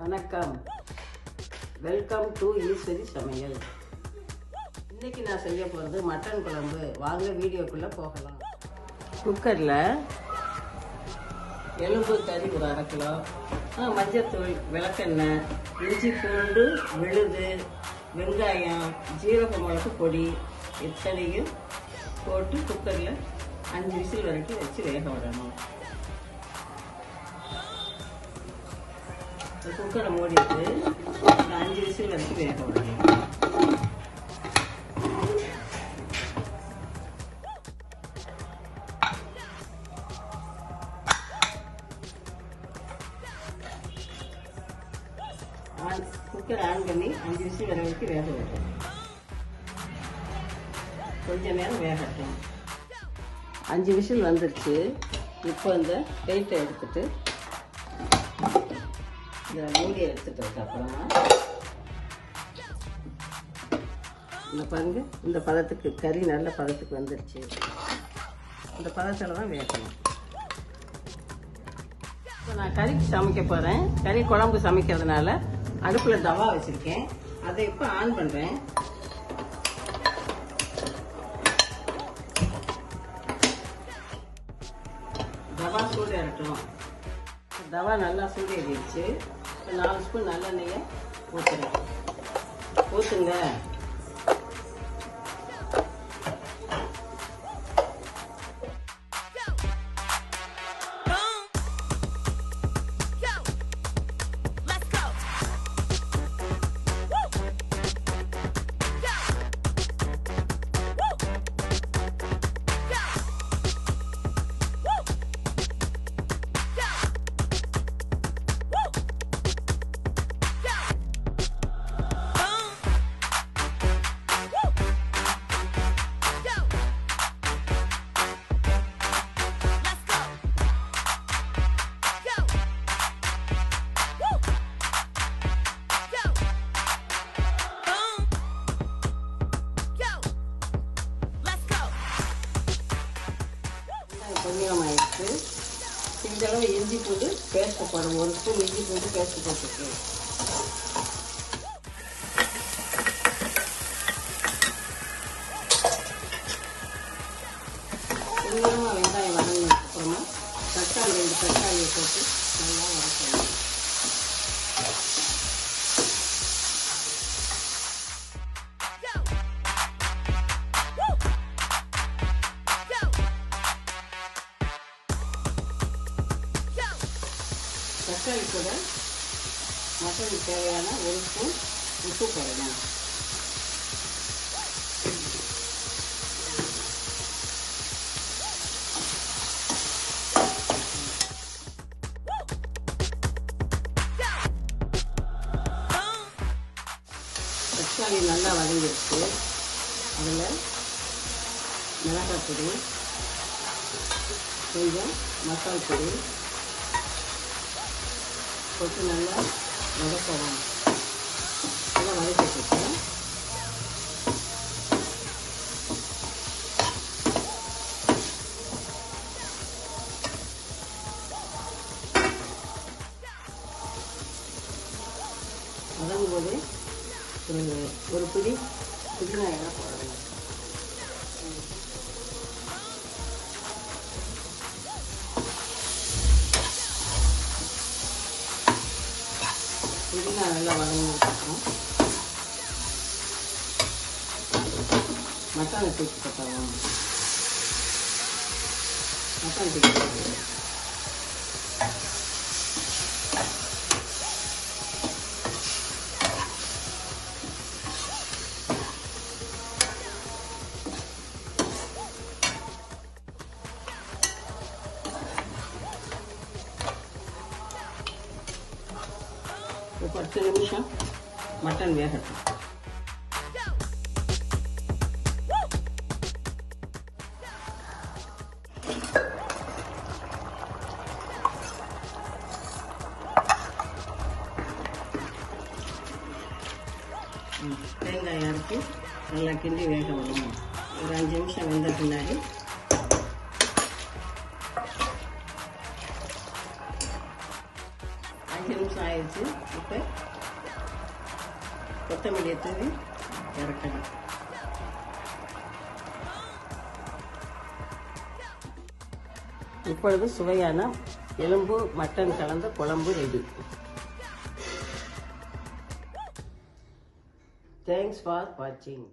வணக்கம். Welcome to Eswari சமையல். இன்றைக்கி நான் செய்ய போகிறது மட்டன் குழம்பு. வாங்க வீடியோக்குள்ளே போகலாம். குக்கரில் எலும்பு கறி ஒரு அரை கிலோ. மஞ்சத்தூள் விளக்கெண்ணெய் இஞ்சி பூண்டு விழுது வெங்காயம் ஜீரக மிளகு பொடி இத்தனையும் போட்டு குக்கரில் அஞ்சு விசில் வரைக்கும் வச்சு வேக விடணும். குக்கரை மூடிட்டு ஒரு அஞ்சு விசில் வரைக்கும் வேக விடணும் ஆன் குக்கர் ஆன் பண்ணி அஞ்சு விசில் வர வரைக்கும் வேக விடணும் கொஞ்ச நேரம் வேகட்டும் அஞ்சு விசில் வந்துருச்சு. இப்போ இந்த வெயிட்டை எடுத்துட்டு இந்த மூடியை எடுத்துட்டதுக்கு அப்புறமா இந்த பாருங்க இந்த பதத்துக்கு கறி நல்ல பதத்துக்கு வந்துருச்சு. இந்த பதத்தில் தான் வேகணும். இப்போ நான் கறிக்கு சமைக்க போகிறேன் கறி குழம்பு சமைக்கிறதுனால அடுப்பில் தவா வச்சுருக்கேன். அதை இப்போ ஆன் பண்ணுறேன் தவா சூடு இறட்டும் தவா நல்லா சூடு ஏறிடுச்சு. நாலு ஸ்பூன் நல்லெண்ணெயை ஊற்றுறேன் ஊற்றுங்க வெங்காயம் ஆயிடுச்சு இந்தளவு இஞ்சி பூண்டு பேஸ்ட் போடும் ஒரு ஸ்பூன் இஞ்சி பூண்டு பேஸ்ட் போட்டுருக்கு வெங்காயம் வதங்கினதுக்கப்புறமா தக்காளி ரெண்டு தக்காளியை போட்டு தக்காளி கூட மட்டனுக்கு தேவையான ஒரு ஸ்பூன் உப்பு போடணும். தக்காளி நல்லா வதங்கிடுச்சு. அதில் மிளகாய் பொடி கொஞ்சம் மசால் பொடி போட்டு நல்லா வதக்கலாம் நல்லா வதக்கிட்டு வதங்கும் போது ஒரு ஒரு பிடி புதினா இலை போடணும். புதினா நல்லா வதங்கி வதங்கினதுக்கப்புறம் மசாலா தூக்கி போட்டுருவோம் மசாலா தூக்கி போட்டுருவோம் ஒரு பத்து நிமிஷம் மட்டன் வேகட்டும். தேங்காய் அரைச்சி நல்லா கிண்டி வேக விடணும் ஒரு அஞ்சு நிமிஷம் வெந்த பின்னாடி நிமிஷம் ஆயிடுச்சு இப்போ கொத்தமல்லியை தூவி இறக்கணும் இப்பொழுது சுவையான எலும்பு மட்டன் கலந்த குழம்பு ரெடி தேங்க்ஸ் ஃபார் வாட்சிங்